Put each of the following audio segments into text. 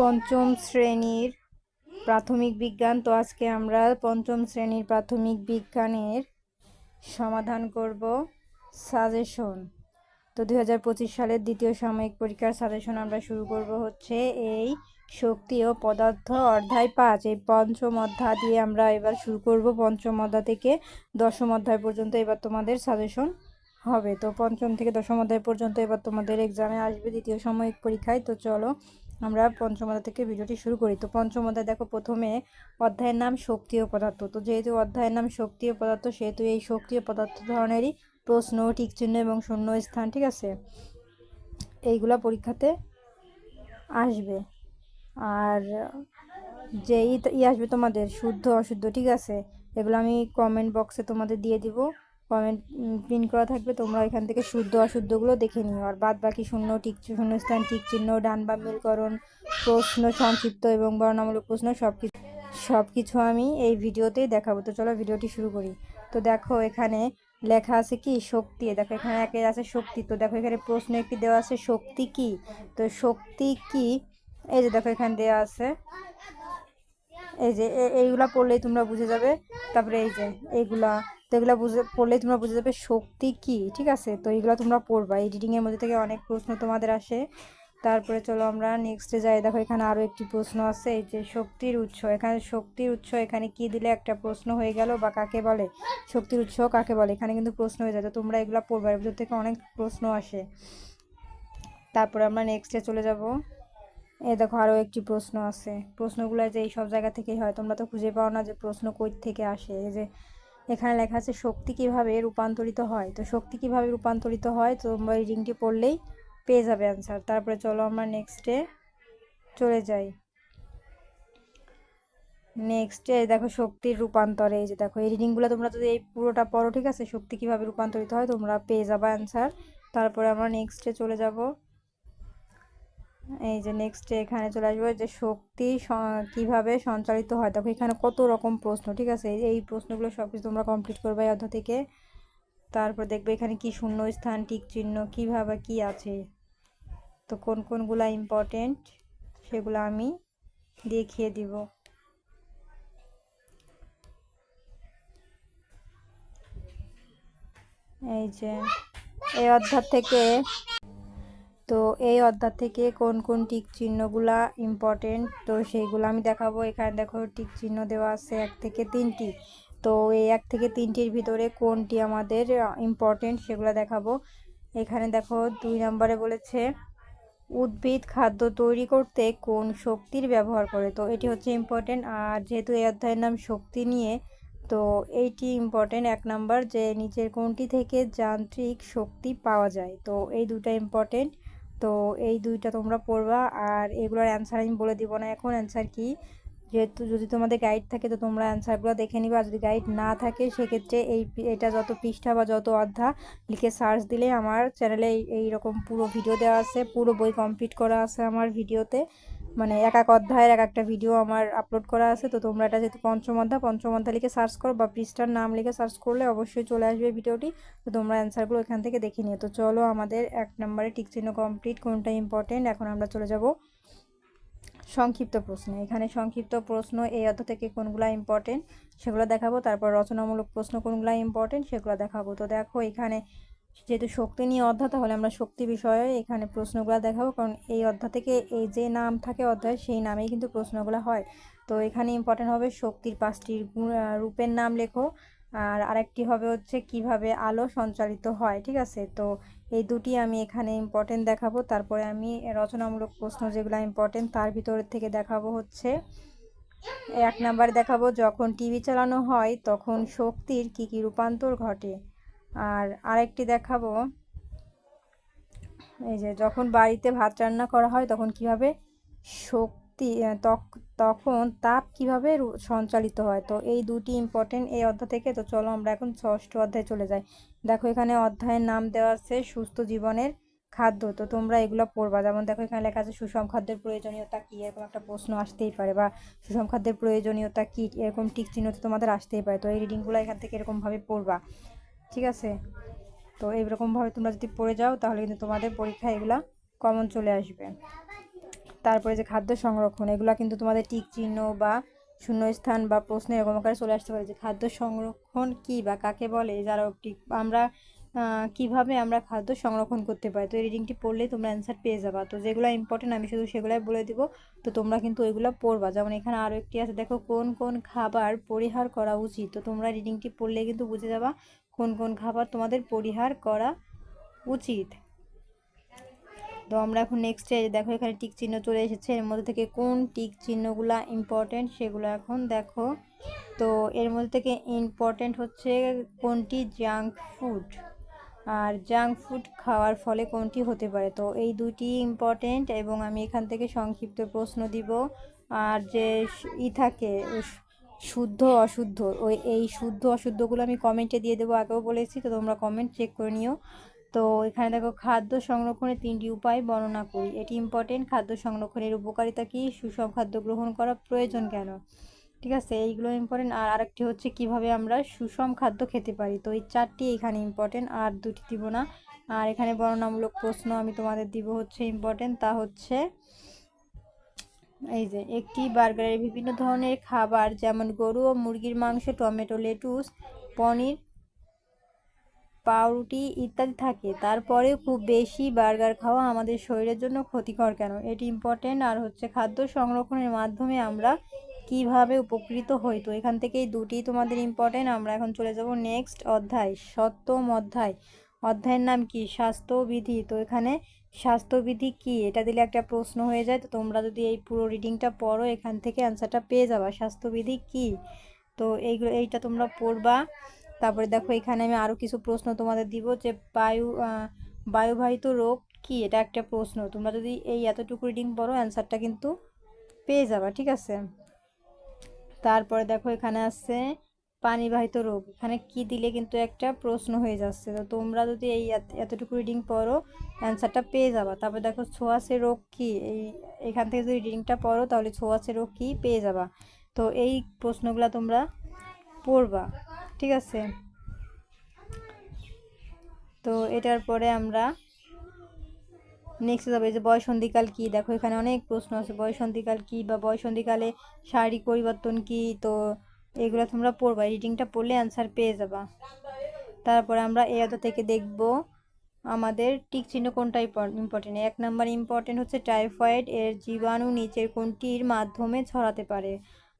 পঞ্চম শ্রেণির প্রাথমিক বিজ্ঞান। তো আজকে আমরা পঞ্চম শ্রেণির প্রাথমিক বিজ্ঞানের সমাধান করব সাজেশন। তো দুই হাজার পঁচিশ সালের দ্বিতীয় সাময়িক পরীক্ষার সাজেশন আমরা শুরু করব হচ্ছে এই শক্তি ও পদার্থ অধ্যায় পাঁচ। এই পঞ্চম অধ্যায় দিয়ে আমরা এবার শুরু করব। পঞ্চম অধ্যায় থেকে দশম অধ্যায় পর্যন্ত এবার তোমাদের সাজেশন হবে। তো পঞ্চম থেকে দশম অধ্যায় পর্যন্ত এবার তোমাদের এক্সামে আসবে দ্বিতীয় সাময়িক পরীক্ষায়। তো চলো আমরা পঞ্চম অধ্যায় থেকে ভিডিওটি শুরু করি। তো পঞ্চম অধ্যায় দেখো প্রথমে অধ্যায়ের নাম শক্তি ও পদার্থ। তো যেহেতু অধ্যায়ের নাম শক্তি ও পদার্থ, সেহেতু এই শক্তি ও পদার্থ ধরনেরই প্রশ্ন ঠিক চিহ্ন এবং শূন্য স্থান, ঠিক আছে? এইগুলা পরীক্ষাতে আসবে। আর যেই ই আসবে তোমাদের শুদ্ধ, অশুদ্ধ, ঠিক আছে? এগুলো আমি কমেন্ট বক্সে তোমাদের দিয়ে দিব। কমেন্ট প্রিন্ট করা থাকবে তোমরা এখান থেকে শুদ্ধ অশুদ্ধগুলো দেখে নিও। আর বাদ বাকি শূন্য টিক শূন্য স্থান টিক চিহ্ন, ডান বা মিলকরণ, প্রশ্ন সংক্ষিপ্ত এবং বর্ণামূলক প্রশ্ন সব কিছু সব কিছু আমি এই ভিডিওতেই দেখাবো। তো চলো ভিডিওটি শুরু করি। তো দেখো এখানে লেখা আছে কি? শক্তি। দেখো এখানে একে আছে শক্তি। তো দেখো এখানে প্রশ্ন একটি দেওয়া আছে, শক্তি কি? তো শক্তি কি? এই যে দেখো এখানে দেওয়া আছে, এই যে এইগুলা পড়লেই তোমরা বুঝে যাবে। তারপরে এই যে এইগুলা তো এগুলো বুঝে পড়লে তোমরা বুঝে যাবে শক্তি কি, ঠিক আছে? তো এইগুলা তোমরা পড়বা। এডিটিংয়ের মধ্যে থেকে অনেক প্রশ্ন তোমাদের আসে। তারপরে চলো আমরা নেক্সটে যাই। দেখো, এখানে আরও একটি প্রশ্ন আছে, এই যে শক্তির উৎস। এখানে শক্তির উৎস, এখানে কি দিলে একটা প্রশ্ন হয়ে গেল বা কাকে বলে? শক্তির উৎস কাকে বলে? এখানে কিন্তু প্রশ্ন হয়ে যায়। তো তোমরা এগুলো পড়বা, এর থেকে অনেক প্রশ্ন আসে। তারপরে আমরা নেক্সটে চলে যাব। এ দেখো আরও একটি প্রশ্ন আছে। প্রশ্নগুলো যে এই সব জায়গা থেকেই হয়, তোমরা তো খুঁজে পাও না যে প্রশ্ন কই থেকে আসে। এই যে এখানে লেখা আছে শক্তি কীভাবে রূপান্তরিত হয়? তো শক্তি কীভাবে রূপান্তরিত হয়? তো এই রিংটি পড়লেই পেয়ে যাবে অ্যান্সার তারপরে চলো আমরা নেক্সটে চলে যাই। নেক্সটে দেখো শক্তির রূপান্তরে, এই যে দেখো, এই রিডিংগুলো তোমরা যদি এই পুরোটা পড়ো, ঠিক আছে? শক্তি কীভাবে রূপান্তরিত হয়, তোমরা পেয়ে যাবে অ্যান্সার তারপরে আমরা নেক্সটে চলে যাব। এই যে নেক্সটে এখানে চলে আসব যে শক্তি কীভাবে সঞ্চালিত হয়? দেখো, এখানে কত রকম প্রশ্ন, ঠিক আছে? এই- প্রশ্নগুলো সব কিছু তোমরা কমপ্লিট করবে এই অধ্যায় থেকে। তারপর দেখবে এখানে কি শূন্য স্থান, টিক চিহ্ন কীভাবে কি আছে? তো কোন কোনগুলো ইম্পর্টেন্ট সেগুলো আমি দেখিয়ে দিব। এই যে, এই অধ্যায় থেকে তো এই অধ্যায় থেকে কোন কোন টিক চিহ্নগুলা ইম্পর্টেন্ট তো সেইগুলো আমি দেখাবো। এখানে দেখো টিক চিহ্ন দেওয়া আছে এক থেকে তিনটি। তো এই এক থেকে তিনটির ভিতরে কোনটি আমাদের ইম্পর্টেন্ট সেগুলো দেখাবো। এখানে দেখো দুই নম্বরে বলেছে, উদ্ভিদ খাদ্য তৈরি করতে কোন শক্তির ব্যবহার করে? তো এটি হচ্ছে ইম্পর্টেন্ট আর যেহেতু এই অধ্যায়ের নাম শক্তি নিয়ে, তো এইটি ইম্পর্টেন্ট এক নাম্বার যে নিচের কোনটি থেকে যান্ত্রিক শক্তি পাওয়া যায়। তো এই দুটা ইম্পর্টেন্ট তো এই দুইটা তোমরা পড়বা। আর এগুলোর অ্যান্সার আমি বলে দিব না এখন অ্যান্সার কি? যেহেতু যদি তোমাদের গাইড থাকে তো তোমরা অ্যান্সারগুলো দেখে নিবা। আর যদি গাইড না থাকে, সেক্ষেত্রে এই এটা যত পৃষ্ঠা বা যত অধ্যা লিখে সার্চ দিলে আমার চ্যানেলে এই রকম পুরো ভিডিও দেওয়া আছে, পুরো বই কমপ্লিট করা আছে আমার ভিডিওতে মানে এক এক অধ্যায়ের এক একটা ভিডিও আমার আপলোড করা আছে। তো তোমরা এটা যেহেতু পঞ্চম অধ্যায় পঞ্চম অধ্যায় লিখে সার্চ করো বা পৃষ্ঠার নাম লিখে সার্চ করলে অবশ্যই চলে আসবে ভিডিওটি তো তোমরা অ্যান্সারগুলো এখান থেকে দেখে নিও। তো চলো আমাদের এক নম্বরে টিক চিহ্ন কমপ্লিট কোনটা ইম্পর্টেন্ট এখন আমরা চলে যাব সংক্ষিপ্ত প্রশ্ন। এখানে সংক্ষিপ্ত প্রশ্ন, এই অধ্যায় থেকে কোনগুলো ইম্পর্টেন্ট সেগুলো দেখাবো। তারপর রচনামূলক প্রশ্ন কোনগুলো ইম্পর্টেন্ট সেগুলো দেখাবো। তো দেখো এখানে যেহেতু শক্তি নিয়ে অধ্যায়, তাহলে আমরা শক্তি বিষয়ে এখানে প্রশ্নগুলো দেখাবো। কারণ এই অধ্যায় থেকে এই যে নাম থাকে অধ্যায়, সেই নামেই কিন্তু প্রশ্নগুলো হয়। তো এখানে ইম্পর্টেন্ট হবে শক্তির পাঁচটি রূপের নাম লেখো। আর আরেকটি হবে হচ্ছে কীভাবে আলো সঞ্চালিত হয়, ঠিক আছে? তো এই দুটি আমি এখানে ইম্পর্টেন্ট দেখাবো। তারপরে আমি রচনামূলক প্রশ্ন যেগুলো ইম্পর্টেন্ট তার ভিতর থেকে দেখাবো হচ্ছে, এক নাম্বারে দেখাবো, যখন টিভি চালানো হয়, তখন শক্তির কি কি রূপান্তর ঘটে? আর আরেকটি দেখাবো। এই যে যখন বাড়িতে ভাত রান্না করা হয় তখন কীভাবে শক্তি তখন তাপ কীভাবে সঞ্চালিত হয়? তো এই দুটি ইম্পর্টেন্ট এই অধ্যায় থেকে। তো চলো আমরা এখন ষষ্ঠ অধ্যায়ে চলে যাই। দেখো এখানে অধ্যায়ের নাম দেওয়া আছে সুস্থ জীবনের খাদ্য। তো তোমরা এগুলো পড়বা। যেমন দেখো এখানে লেখা আছে সুষম খাদ্যের প্রয়োজনীয়তা কী? এরকম একটা প্রশ্ন আসতেই পারে। বা সুষম খাদ্যের প্রয়োজনীয়তা কী? এরকম টিক চিহ্ন তোমাদের আসতেই পারে। তো এই রিডিংগুলো এখান থেকে এরকমভাবে পড়বা। ঠিক আছে? তো এইরকমভাবে তোমরা যদি পড়ে যাও, তাহলে কিন্তু তোমাদের পরীক্ষা এগুলা কমন চলে আসবে। তারপরে যে খাদ্য সংরক্ষণ, এগুলো কিন্তু তোমাদের টিক চিহ্ন বা শূন্যস্থান বা প্রশ্ন এরকম আকারে চলে আসতে পারে যে খাদ্য সংরক্ষণ কি বা কাকে বলে? যারা টিক আমরা কীভাবে আমরা খাদ্য সংরক্ষণ করতে পারি? তো এই রিডিংটি পড়লে তোমরা অ্যান্সার পেয়ে যাবা। তো যেগুলো ইম্পর্টেন্ট আমি শুধু সেগুলাই বলে দিব। তো তোমরা কিন্তু ওইগুলো পড়বা। যেমন এখানে আরও একটি আছে, দেখো কোন কোন খাবার পরিহার করা উচিত? তো তোমরা রিডিংটি পড়লে কিন্তু বুঝে যাবা কোন কোন খাবার তোমাদের পরিহার করা উচিত? তো আমরা এখন নেক্সটে দেখো, এখানে টিক চিহ্ন চলে এসেছে। এর মধ্যে থেকে কোন টিক চিহ্নগুলা ইম্পর্টেন্ট সেগুলো এখন দেখো। তো এর মধ্যে থেকে ইম্পর্টেন্ট হচ্ছে কোনটি? জাঙ্ক ফুড আর জাঙ্ক ফুড খাওয়ার ফলে কোনটি হতে পারে? তো এই দুটি ইম্পর্টেন্ট এবং আমি এখান থেকে সংক্ষিপ্ত প্রশ্ন দিব। আর যে ই থাকে শুদ্ধ অশুদ্ধ। ওই এই শুদ্ধ অশুদ্ধগুলো আমি কমেন্টে দিয়ে দেবো, আগেও বলেছি, তো তোমরা কমেন্ট চেক করে নিও। তো এখানে দেখো, খাদ্য সংরক্ষণের তিনটি উপায় বর্ণনা করি। এটি ইম্পর্টেন্ট খাদ্য সংরক্ষণের উপকারিতা কি? সুষম খাদ্য গ্রহণ করা প্রয়োজন কেন? ঠিক আছে, এইগুলো ইম্পর্টেন্ট আর আরেকটি হচ্ছে, কীভাবে আমরা সুষম খাদ্য খেতে পারি? তো এই চারটি এখানে ইম্পর্টেন্ট আর দুটি দিব না। আর এখানে বর্ণনামূলক প্রশ্ন আমি তোমাদের দিব হচ্ছে ইম্পর্টেন্ট তা হচ্ছে এই যে, একটি বার্গারের বিভিন্ন ধরনের খাবার যেমন গরু ও মুরগির মাংস, টমেটো, লেটুস, পনির, পাউরুটি ইত্যাদি থাকে। তারপরেও খুব বেশি বার্গার খাওয়া আমাদের শরীরের জন্য ক্ষতিকর কেন? এটি ইম্পর্টেন্ট আর হচ্ছে খাদ্য সংরক্ষণের মাধ্যমে আমরা কীভাবে উপকৃত হই? তো এখান থেকেই দুটি তোমাদের ইম্পর্টেন্ট আমরা এখন চলে যাব নেক্সট অধ্যায়, সপ্তম অধ্যায়। অধ্যায়ের নাম কি? স্বাস্থ্যবিধি। তো এখানে স্বাস্থ্যবিধি কি? এটা দিলে একটা প্রশ্ন হয়ে যায়। তো তোমরা যদি এই পুরো রিডিংটা পড়ো, এখান থেকে অ্যান্সারটা পেয়ে যাবা। স্বাস্থ্যবিধি কি? তো এইগুলো, এইটা তোমরা পড়বা। তারপরে দেখো, এখানে আমি আরও কিছু প্রশ্ন তোমাদের দিব যে বায়ু বায়ুবাহিত রোগ কি? এটা একটা প্রশ্ন। তোমরা যদি এই এতটুকু রিডিং পড়ো অ্যান্সারটা কিন্তু পেয়ে যাবা, ঠিক আছে? তারপরে দেখো, এখানে আছে পানিবাহিত রোগ। এখানে কি দিলে কিন্তু একটা প্রশ্ন হয়ে যাচ্ছে। তো তোমরা যদি এই এত- এতটুকু রিডিং পড়ো অ্যান্সারটা পেয়ে যাবা। তারপর দেখো, ছোঁয়াচে রোগ কি? এই, এখান থেকে যদি রিডিংটা পড়ো, তাহলে ছোঁয়াচে রোগ কি? পেয়ে যাবা। তো এই প্রশ্নগুলো তোমরা পড়বা। ঠিক আছে? তো এটার পরে আমরা নেক্সট যাবে। যে বয়সন্ধিকাল কি? দেখো, এখানে অনেক প্রশ্ন আছে। বয়সন্ধিকাল কি বা বয়সন্ধিকালে শারীরিক পরিবর্তন কি? তো এগুলো তোমরা পড়বা রিডিংটা পড়লে অ্যান্সার পেয়ে যাবা। তারপরে আমরা এই অধ্যায় থেকে দেখব আমাদের টিক চিহ্ন কোনটা ইম্পর্টেন্ট এক নাম্বার ইম্পর্টেন্ট হচ্ছে টাইফয়েড এর জীবাণু নিচের কোনটির মাধ্যমে ছড়াতে পারে।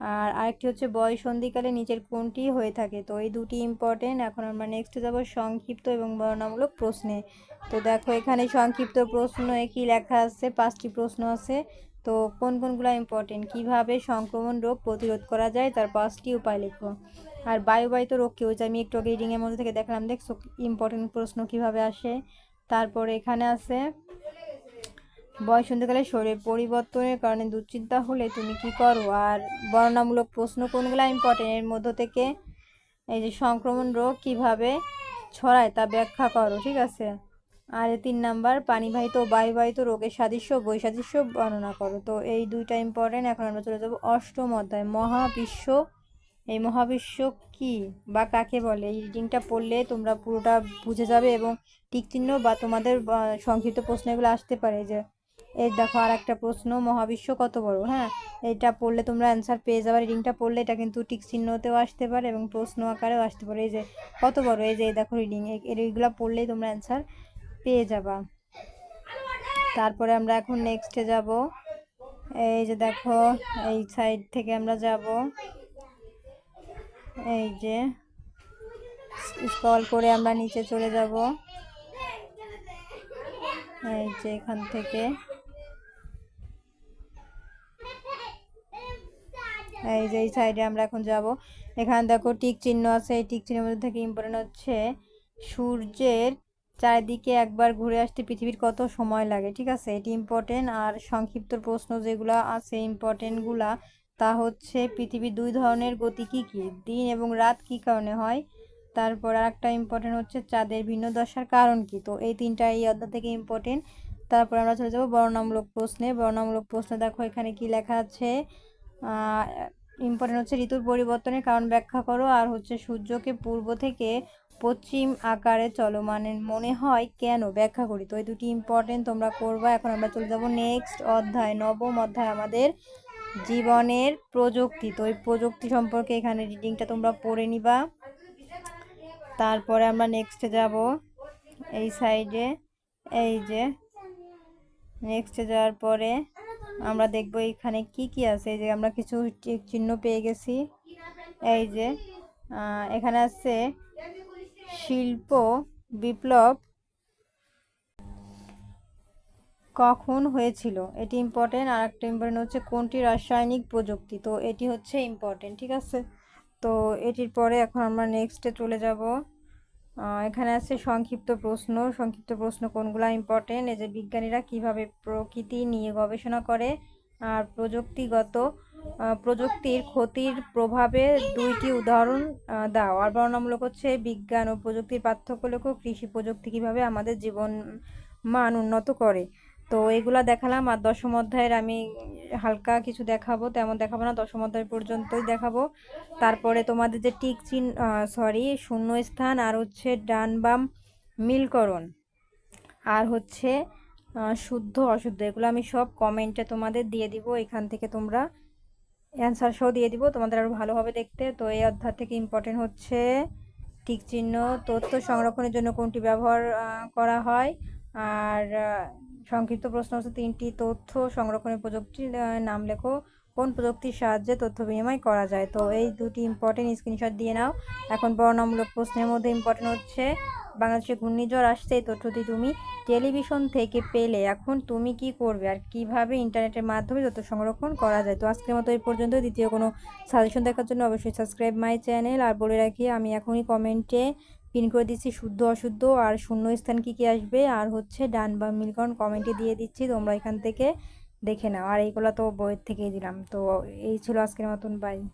আর আরেকটি হচ্ছে বয়সন্ধিকালে নিচের কোনটি হয়ে থাকে। তো এই দুটি ইম্পর্টেন্ট এখন আমরা নেক্সট যাব সংক্ষিপ্ত এবং বর্ণনামূলক প্রশ্নে। তো দেখো এখানে সংক্ষিপ্ত প্রশ্ন কি লেখা আছে? পাঁচটি প্রশ্ন আছে। তো কোন কোনগুলো ইম্পর্টেন্ট কীভাবে সংক্রমণ রোগ প্রতিরোধ করা যায়? তার পাঁচটি উপায় লেখো আর বায়ুবাহিত রোগ কি? হচ্ছে আমি একটু রিডিংয়ের মধ্যে থেকে দেখলাম, দেখছ? ইম্পর্টেন্ট প্রশ্ন কীভাবে আসে? তারপরে এখানে আছে বয়সন্ধিকালে শরীর পরিবর্তনের কারণে দুশ্চিন্তা হলে তুমি কি করো? আর বর্ণনামূলক প্রশ্ন কোনগুলো ইম্পর্টেন্ট এর মধ্য থেকে এই যে সংক্রমণ রোগ কীভাবে ছড়ায় তা ব্যাখ্যা করো, ঠিক আছে? আর তিন নাম্বার, পানিবাহিত বায়ুবাহিত রোগের সাদৃশ্য বৈসাদৃশ্য বর্ণনা করো। তো এই দুইটা ইম্পর্টেন্ট এখন আমরা চলে যাব অষ্টম অধ্যায়। মহাবিশ্ব, এই মহাবিশ্ব কি বা কাকে বলে? এই রিডিংটা পড়লে তোমরা পুরোটা বুঝে যাবে এবং টিক চিহ্ন বা তোমাদের সংক্ষিপ্ত প্রশ্ন এগুলো আসতে পারে যে এর দেখো আর একটা প্রশ্ন, মহাবিশ্ব কত বড়? হ্যাঁ এটা পড়লে তোমরা অ্যান্সার পেয়ে যাবে। রিডিংটা পড়লে এটা কিন্তু টিক চিহ্নতেও আসতে পারে এবং প্রশ্ন আকারেও আসতে পারে। এই যে, কত বড়? এই যে দেখো রিডিং এইগুলো পড়লেই তোমরা অ্যান্সার পেয়ে যাবা। তারপরে আমরা এখন নেক্সটে যাব। এই যে দেখো, এই সাইড থেকে আমরা যাব। এই যে স্কল করে আমরা নিচে চলে যাব। এই যে এখান থেকে। এই যে এই সাইডে আমরা এখন যাব। এখানে দেখো টিক চিহ্ন আছে, এই টিক চিহ্নের মধ্যে থেকে ইম্পর্টেন্ট হচ্ছে সূর্যের চারিদিকে একবার ঘুরে আসতে পৃথিবীর কত সময় লাগে, ঠিক আছে? এটি ইম্পর্টেন্ট আর সংক্ষিপ্ত প্রশ্ন যেগুলো আছে ইম্পর্টেন্টগুলা তা হচ্ছে পৃথিবীর দুই ধরনের গতি কী কী? দিন এবং রাত কী কারণে হয়? তারপর একটা ইম্পর্টেন্ট হচ্ছে চাঁদের ভিন্ন দশার কারণ কি? তো এই তিনটা এই অধ্যায় থেকে ইম্পর্টেন্ট তারপর আমরা চলে যাব বর্ণামূলক প্রশ্নে। বর্ণামূলক প্রশ্নে দেখো এখানে কি লেখা আছে? ইম্পর্টেন্ট হচ্ছে ঋতুর পরিবর্তনের কারণ ব্যাখ্যা করো, আর হচ্ছে সূর্যকে পূর্ব থেকে পশ্চিম আকারে চলমানের মনে হয় কেন? ব্যাখ্যা করি। তো এই দুটি ইম্পর্টেন্ট তোমরা করবা। এখন আমরা চলে যাব নেক্সট অধ্যায়, নবম অধ্যায় আমাদের জীবনের প্রযুক্তি। তো এই প্রযুক্তি সম্পর্কে এখানে রিডিংটা তোমরা পড়ে নিবা। তারপরে আমরা নেক্সটে যাব। এই সাইডে এই যে নেক্সটে যাওয়ার পরে আমরা দেখব এখানে কি কি আছে। এই যে আমরা কিছু চিহ্ন পেয়ে গেছি। এই যে এখানে আছে শিল্প বিপ্লব কখন হয়েছিল? এটি ইম্পর্টেন্ট আর একটা ইম্পর্টেন্ট হচ্ছে কোনটি রাসায়নিক প্রযুক্তি? তো এটি হচ্ছে ইম্পর্টেন্ট ঠিক আছে? তো এটির পরে এখন আমরা নেক্সটে চলে যাব। এখানে আছে সংক্ষিপ্ত প্রশ্ন। সংক্ষিপ্ত প্রশ্ন কোনগুলো ইম্পর্টেন্ট এই যে বিজ্ঞানীরা কীভাবে প্রকৃতি নিয়ে গবেষণা করে? আর প্রযুক্তিগত প্রযুক্তির ক্ষতির প্রভাবে দুইটি উদাহরণ দাও। আর বর্ণামূলক হচ্ছে বিজ্ঞান ও প্রযুক্তির পার্থক্য লক্ষ্য কৃষি প্রযুক্তি কীভাবে আমাদের জীবন মান উন্নত করে। তো এগুলো দেখালাম আর দশম অধ্যায়ের আমি হালকা কিছু দেখাবো, তেমন দেখাবো না, দশম অধ্যায় পর্যন্তই দেখাবো। তারপরে তোমাদের যে টিক চিন সরি শূন্য স্থান আর হচ্ছে ডান বাম মিলকরণ আর হচ্ছে শুদ্ধ অশুদ্ধ, এগুলো আমি সব কমেন্টে তোমাদের দিয়ে দিব, এখান থেকে তোমরা অ্যান্সার সহ দিয়ে দিব, তোমাদের আরও ভালোভাবে দেখতে। তো এই অধ্যায় থেকে ইম্পর্টেন্ট হচ্ছে টিক চিহ্ন, তথ্য সংরক্ষণের জন্য কোনটি ব্যবহার করা হয়, আর সংক্ষিপ্ত প্রশ্ন হচ্ছে তিনটি তথ্য সংরক্ষণের প্রযুক্তির নাম লেখো। কোন প্রযুক্তির সাহায্যে তথ্য বিনিময় করা যায়? তো এই দুটি ইম্পর্টেন্ট স্ক্রিনশট দিয়ে নাও। এখন বর্ণামূলক প্রশ্নের মধ্যে ইম্পর্টেন্ট হচ্ছে, বাংলাদেশে ঘূর্ণিঝড় আসছে, এই তথ্যটি তুমি টেলিভিশন থেকে পেলে। এখন তুমি কি করবে? আর কীভাবে ইন্টারনেটের মাধ্যমে তথ্য সংরক্ষণ করা যায়? তো আজকের মতো এই পর্যন্ত। দ্বিতীয় কোনো সাজেশন দেখার জন্য অবশ্যই সাবস্ক্রাইব মাই চ্যানেল আর বলে রাখি, আমি এখনই কমেন্টে পিন করে দিচ্ছি শুদ্ধ, অশুদ্ধ, আর শূন্য স্থান কী কী আসবে? আর হচ্ছে ডান বা মিলকরণ কমেন্টে দিয়ে দিচ্ছি, তোমরা এখান থেকে দেখে নাও। আর এইগুলো তো বইয়ের থেকেই দিলাম। তো এই ছিল আজকের মতন বাই